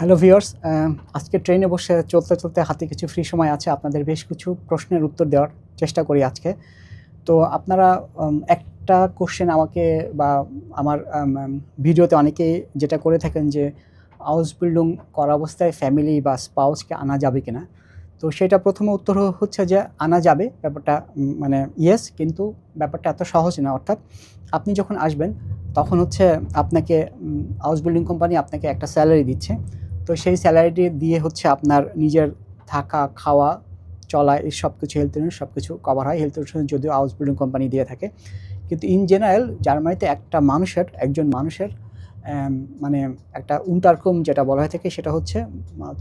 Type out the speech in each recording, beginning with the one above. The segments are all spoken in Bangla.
হ্যালো ভিউয়ার্স আজকে ট্রেনে বসে চলতে চলতে হাতে কিছু ফ্রি সময় আছে, আপনাদের বেশ কিছু প্রশ্নের উত্তর দেওয়ার চেষ্টা করি আজকে। তো আপনারা একটা কোশ্চেন আমাকে বা আমার ভিডিওতে অনেকেই যেটা করে থাকেন যে হাউস বিল্ডিং করা অবস্থায় ফ্যামিলি বা স্পাউসকে আনা যাবে কিনা? তো সেটা প্রথমে উত্তর হচ্ছে যে, আনা যাবে, ব্যাপারটা মানে ইয়েস কিন্তু ব্যাপারটা এত সহজ না। অর্থাৎ আপনি যখন আসবেন, তখন হচ্ছে আপনাকে হাউস বিল্ডিং কোম্পানি আপনাকে একটা স্যালারি দিচ্ছে। তো সেই স্যালারিটি দিয়ে হচ্ছে আপনার নিজের থাকা, খাওয়া, চলা, এই সব কিছু হেলথ ইন্স্যুরেন্স সব কিছু কভার হয়। হেলথ ইন্স্যুরেন্স যদিও হাউস বিল্ডিং কোম্পানি দিয়ে থাকে। কিন্তু ইন জেনারেল জার্মানিতে একটা মানুষের, একজন মানুষের মানে একটা উন্টারকম যেটা বলা হয়ে থাকে সেটা হচ্ছে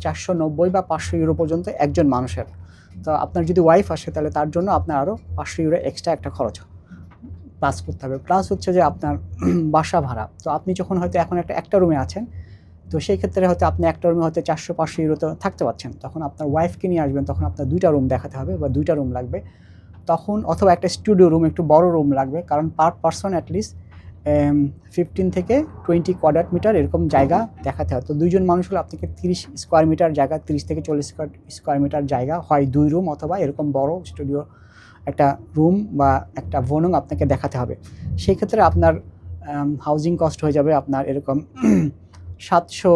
চারশো নব্বই বা পাঁচশো ইউরো পর্যন্ত একজন মানুষের। তো আপনার যদি ওয়াইফ আসে তাহলে তার জন্য আপনার আরও পাঁচশো ইউরো এক্সট্রা একটা খরচ প্লাস করতে হবে। প্লাস হচ্ছে যে আপনার বাসা ভাড়া। তো আপনি যখন হয়তো এখন একটা একটা রুমে আছেন তো সেই ক্ষেত্রে হয়তো আপনি একটা রুমে হয়তো চারশো, পাঁচশো ইউরোতে থাকতে পারছেন। তখন আপনার ওয়াইফকে নিয়ে আসবেন, তখন আপনার দুইটা রুম দেখাতে হবে বা দুইটা রুম লাগবে। তখন অথবা একটা স্টুডিও রুম একটু বড় রুম লাগবে, কারণ per person at least fifteen থেকে টোয়েন্টি কোয়াড্রাট মিটার এরকম জায়গা দেখাতে হয়। তো দুইজন মানুষ হলে আপনাকে তিরিশ স্কোয়ার মিটার জায়গা, তিরিশ থেকে চল্লিশ স্কোয়ার মিটার জায়গা হয় দুই রুম অথবা এরকম বড় স্টুডিও একটা রুম বা একটা ভনং আপনাকে দেখাতে হবে। সেই ক্ষেত্রে আপনার হাউজিং কস্ট হয়ে যাবে, আপনার এরকম সাতশো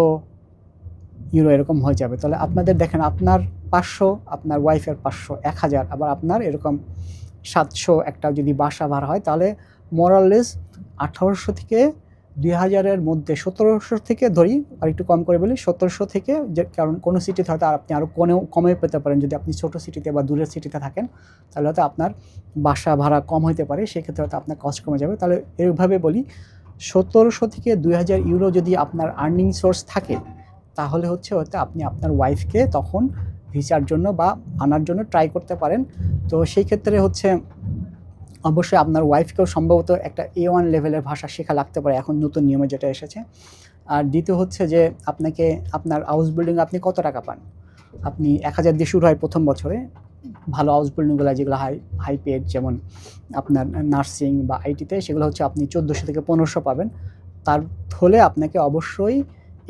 ইউরো এরকম হয়ে যাবে। তাহলে আপনাদের দেখেন, আপনার পাঁচশো, আপনার ওয়াইফের পাঁচশো, এক হাজার, আবার আপনার এরকম সাতশো একটা যদি বাসা ভাড়া হয়, তাহলে মোরাললেস আঠারোশো থেকে দুই হাজারের মধ্যে, সতেরোশো থেকে ধরি, আর একটু কম করে বলি, সতেরোশো থেকে যে, কারণ কোনো সিটিতে হয়তো আর আপনি আরও কোনেও কমে পেতে পারেন। যদি আপনি ছোটো সিটিতে বা দূরের সিটিতে থাকেন, তাহলে হয়তো আপনার বাসা ভাড়া কম হইতে পারে, সেক্ষেত্রে হয়তো আপনার কস্ট কমে যাবে। তাহলে এইভাবে বলি সতেরোশো থেকে দুই হাজার ইউরো যদি আপনার আর্নিং সোর্স থাকে, তাহলে হচ্ছে হয়তো আপনি আপনার ওয়াইফকে তখন ভিসার জন্য বা আনার জন্য ট্রাই করতে পারেন। তো সেই ক্ষেত্রে হচ্ছে অবশ্যই আপনার ওয়াইফকেও সম্ভবত একটা এ ওয়ান লেভেলের ভাষা শেখা লাগতে পারে, এখন নতুন নিয়মে যেটা এসেছে। আর দ্বিতীয় হচ্ছে যে আপনাকে, আপনার হাউস বিল্ডিং আপনি কত টাকা পান? আপনি এক হাজার দিয়ে শুরু হয় প্রথম বছরে। ভালো হাউস বিল্ডিংগুলো যেগুলো হাই হাই পেড যেমন আপনার নার্সিং বা আইটিতে সেগুলো হচ্ছে আপনি চোদ্দোশো থেকে পনেরোশো পাবেন। তার হলে আপনাকে অবশ্যই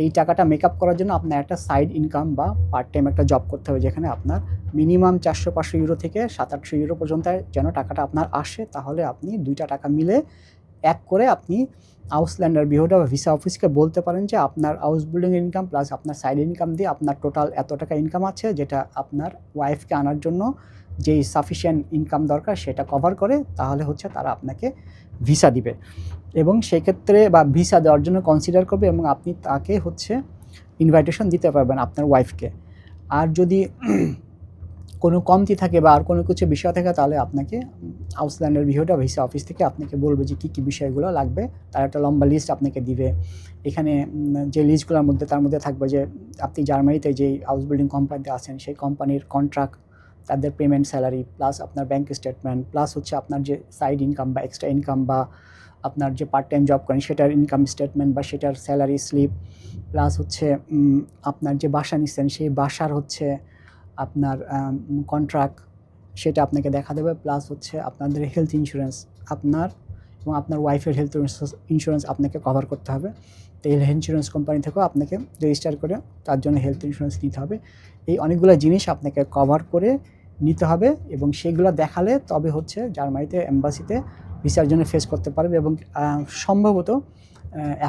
এই টাকাটা মেকআপ করার জন্য আপনার একটা সাইড ইনকাম বা পার্ট টাইম একটা জব করতে হবে, যেখানে আপনার মিনিমাম চারশো পাঁচশো ইউরো থেকে সাত আটশো ইউরো পর্যন্ত যেন টাকাটা আপনার আসে। তাহলে আপনি দুইটা টাকা মিলে এক করে আপনি আউসল্যান্ডার বিহোডা বা ভিসা অফিসকে বলতে পারেন যে আপনার হাউস বিল্ডিং ইনকাম প্লাস আপনার সাইড ইনকাম দিয়ে আপনার টোটাল এত টাকা ইনকাম আছে যেটা আপনার ওয়াইফকে আনার জন্য যেই সাফিসিয়েন্ট ইনকাম দরকার সেটা কভার করে, তাহলে হচ্ছে তারা আপনাকে ভিসা দিবে। এবং সেক্ষেত্রে বা ভিসা দেওয়ার জন্য কনসিডার করবে এবং আপনি তাকে হচ্ছে ইনভাইটেশন দিতে পারবেন আপনার ওয়াইফকে আর যদি কোনো কমতি থাকে বা আর কোনো কিছু বিষয় থাকে, তাহলে আপনাকে আউসল্যান্ডের ভিডিওটা ভিসা অফিস থেকে আপনাকে বলবে যে কী কী বিষয়গুলো লাগবে। তার একটা লম্বা লিস্ট আপনাকে দিবে। এখানে যে লিস্টগুলোর মধ্যে, তার মধ্যে থাকবে যে, আপনি জার্মানিতে যেই হাউস বিল্ডিং কোম্পানিতে আছেন, সেই কোম্পানির কন্ট্রাক্ট তাদের পেমেন্ট স্যালারি প্লাস আপনার ব্যাঙ্ক স্টেটমেন্ট প্লাস হচ্ছে আপনার যে সাইড ইনকাম বা এক্সট্রা ইনকাম বা আপনার যে পার্ট টাইম জব করেন, সেটার ইনকাম স্টেটমেন্ট বা সেটার স্যালারি স্লিপ প্লাস হচ্ছে আপনার যে বাসা নিচ্ছেন সেই বাসার হচ্ছে আপনার কন্ট্রাক্ট সেটা আপনাকে দেখা দেবে প্লাস হচ্ছে আপনাদের হেলথ ইন্স্যুরেন্স আপনার এবং আপনার ওয়াইফের হেলথ ইন্স্যুরেন্স আপনাকে কভার করতে হবে। তো এই হেলথ ইন্স্যুরেন্স কোম্পানি থেকেও আপনাকে রেজিস্টার করে তার জন্য হেলথ ইন্স্যুরেন্স নিতে হবে। এই অনেকগুলো জিনিস আপনাকে কভার করে নিতে হবে এবং সেগুলো দেখালে তবে হচ্ছে জার্মানিতে এম্বাসিতে ভিসার জন্য ফেস করতে পারবে এবং সম্ভবত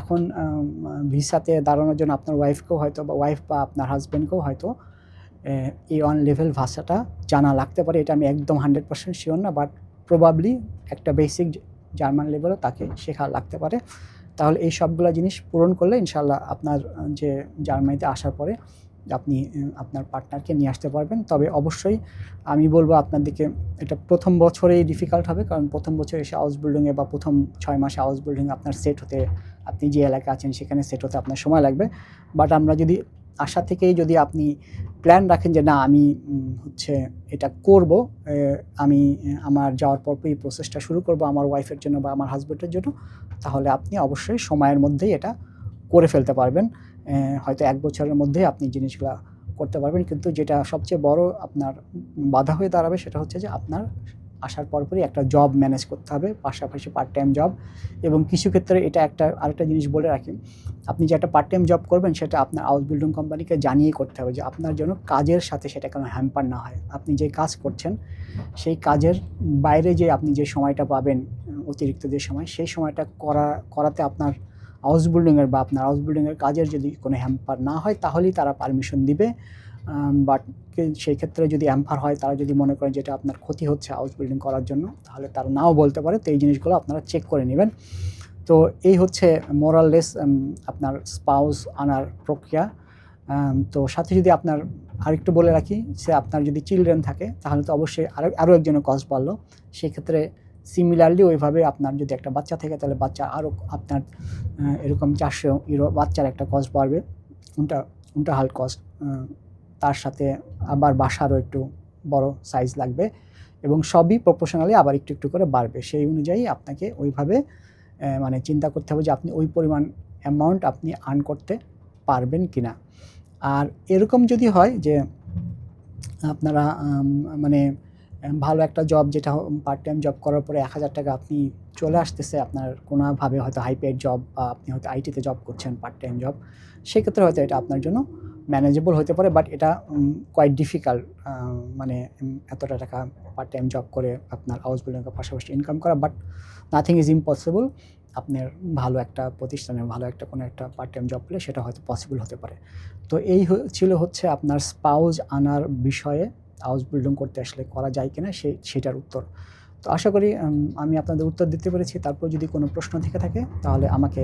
এখন ভিসাতে দাঁড়ানোর জন্য আপনার ওয়াইফকেও হয়তো বা ওয়াইফ বা আপনার হাজব্যান্ডকেও হয়তো এই ওয়ান লেভেল ভাষাটা জানা লাগতে পারে, এটা আমি একদম হান্ড্রেড পার্সেন্ট শিওর না বাট প্রবাবলি একটা বেসিক জার্মান লেভেলও তাকে শেখা লাগতে পারে। তাহলে এই সবগুলো জিনিস পূরণ করলে ইনশাল্লাহ আপনার যে জার্মানিতে আসার পরে আপনি আপনার পার্টনারকে নিয়ে আসতে পারবেন। তবে অবশ্যই আমি বলব আপনার দিকে এটা প্রথম বছরেই ডিফিকাল্ট হবে, কারণ প্রথম বছর এসে হাউস বিল্ডিংয়ে বা প্রথম ছয় মাসে হাউস বিল্ডিং আপনার সেট হতে, আপনি যে এলাকায় আছেন সেখানে সেট হতে আপনার সময় লাগবে। বাট আমরা যদি আশা থেকেই যদি আপনি প্ল্যান রাখেন যে না, আমি হচ্ছে এটা করব আমি আমার যাওয়ার পর এই প্রসেসটা শুরু করব আমার ওয়াইফের জন্য বা আমার হাজব্যান্ডের জন্য, তাহলে আপনি অবশ্যই সময়ের মধ্যেই এটা করে ফেলতে পারবেন। হয়তো এক বছরের মধ্যেই আপনি জিনিসগুলো করতে পারবেন, কিন্তু যেটা সবচেয়ে বড় আপনার বাধা হয়ে দাঁড়াবে সেটা হচ্ছে যে আপনার আসার পরপরই একটা জব ম্যানেজ করতে হবে, পাশাপাশি পার্ট টাইম জব এবং কিছু ক্ষেত্রে এটা একটা, আরেকটা জিনিস বলে রাখি, আপনি যে একটা পার্ট টাইম জব করবেন সেটা আপনার হাউস বিল্ডিং কোম্পানিকে জানিয়ে করতে হবে যে আপনার জন্য কাজের সাথে সেটা কোনো হ্যাম্পার না হয়। আপনি যে কাজ করছেন, সেই কাজের বাইরে যে আপনি যে সময়টা পাবেন, অতিরিক্ত যে সময়, সেই সময়টা করা, করাতে আপনার হাউস বিল্ডিংয়ের বা আপনার হাউস বিল্ডিংয়ের কাজের যদি কোনো হ্যাম্পার না হয়, তাহলেই তারা পারমিশন দিবে। বাট সেই ক্ষেত্রে যদি অ্যাম্পার হয়, তারা যদি মনে করেন যেটা আপনার ক্ষতি হচ্ছে হাউস বিল্ডিং করার জন্য, তাহলে তারা নাও বলতে পারে। তো এই জিনিসগুলো আপনারা চেক করে নেবেন। তো এই হচ্ছে মোরাললেস আপনার স্পাউস আনার প্রক্রিয়া। তো সাথে যদি আপনার আরেকটু বলে রাখি, সে আপনার যদি চিলড্রেন থাকে, তাহলে তো অবশ্যই আরও আরও একজনের কজ বাড়লো। সেক্ষেত্রে সিমিলারলি ওইভাবে আপনার যদি একটা বাচ্চা থাকে, তাহলে বাচ্চা আরও আপনার এরকম চারশো ইউরো বাচ্চার একটা কস্ট বাড়বে। উনটা উনটা হাল কস্ট তার সাথে আবার বাসারও একটু বড় সাইজ লাগবে এবং সবই প্রপোর্শনালি আবার একটু একটু করে বাড়বে। সেই অনুযায়ী আপনাকে ওইভাবে মানে চিন্তা করতে হবে যে আপনি ওই পরিমাণ অ্যামাউন্ট আপনি আর্ন করতে পারবেন কি না আর এরকম যদি হয় যে আপনারা মানে ভালো একটা জব যেটা পার্ট টাইম জব করার পরে এক হাজার টাকা আপনি চলে আসতেছে আপনার কোনোভাবে হয়তো হাই পেড জব বা আপনি হয়তো আইটিতে জব করছেন পার্ট টাইম জব সেক্ষেত্রে হয়তো এটা আপনার জন্য ম্যানেজেবল হতে পারে বাট এটা কোয়াইট ডিফিকাল্ট মানে এতটা টাকা পার্ট টাইম জব করে আপনার হাউস বিল্ডিংয়ের পাশাপাশি ইনকাম করা বাট নাথিং ইজ ইম্পসিবল আপনার ভালো একটা প্রতিষ্ঠানে ভালো একটা কোনো একটা পার্ট টাইম জব পেলে সেটা হয়তো পসিবল হতে পারে। তো এই ছিল হচ্ছে আপনার স্পাউজ আনার বিষয়ে হাউস বিল্ডিং করতে আসলে করা যায় কিনা সেই সেটার উত্তর। তো আশা করি আমি আপনাদের উত্তর দিতে পেরেছি। তারপর যদি কোনো প্রশ্ন থেকে থাকে, তাহলে আমাকে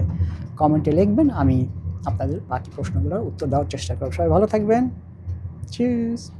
কমেন্টে লিখবেন, আমি আপনাদের বাকি প্রশ্নগুলোর উত্তর দেওয়ার চেষ্টা করব। সবাই ভালো থাকবেন। চিজ